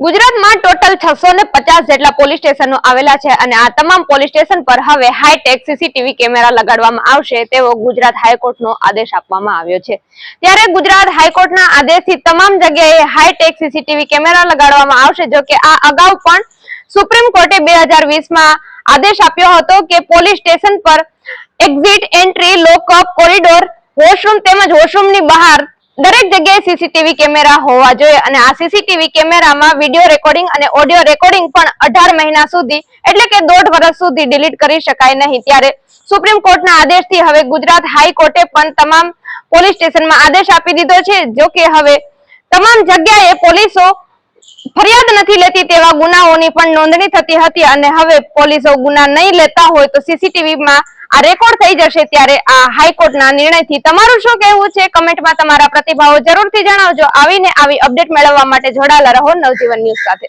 ગુજરાતમાં ટોટલ છસો ને પચાસ જેટલા પોલીસ સ્ટેશનો આવેલા છે અને આ તમામ પોલીસ સ્ટેશન પર હવે હાઈટેક સીસીટીવી કેમેરા લગાડવામાં આવશે તેવો ગુજરાત હાઈકોર્ટનો આદેશ આપવામાં આવ્યો છે. ત્યારે ગુજરાત હાઈકોર્ટના આદેશથી તમામ જગ્યાએ હાઈટેક સીસીટીવી કેમેરા લગાડવામાં આવશે, જો કે આ અગાઉ પણ સુપ્રીમ કોર્ટે બે હજાર વીસમાં આદેશ આપ્યો હતો કે પોલીસ સ્ટેશન પર exit entry, lockup, corridor, washroom તેમજ વોશરૂમની બહાર દરેક જગ્યાએ સીસીટીવી કેમેરા હોવા જોઈએ અને આ સીસીટીવી કેમેરામાં વીડિયો રેકોર્ડિંગ અને ઓડિયો રેકોર્ડિંગ પણ અઢાર મહિના સુધી, એટલે કે દોઢ વર્ષ સુધી ડિલીટ કરી શકાય નહીં. ત્યારે સુપ્રીમ કોર્ટના આદેશથી હવે ગુજરાત હાઈકોર્ટે પણ તમામ પોલીસ સ્ટેશનમાં આદેશ આપી દીધો છે, જો કે હવે તમામ જગ્યાએ પોલીસો ફરિયાદ નથી લેતી તેવા ગુનાઓની પણ નોંધણી થતી હતી અને હવે પોલીસો ગુના નહીં લેતા હોય તો સીસીટીવીમાં આ રેકોર્ડ થઈ જશે ત્યારે આ હાઈકોર્ટના નિર્ણયથી. તમારું શું કહેવું છે? કમેન્ટમાં તમારા પ્રતિભાવો જરૂરથી જણાવજો. આવીને આવી અપડેટ મેળવવા માટે જોડાયેલા રહો નવજીવન ન્યૂઝ સાથે.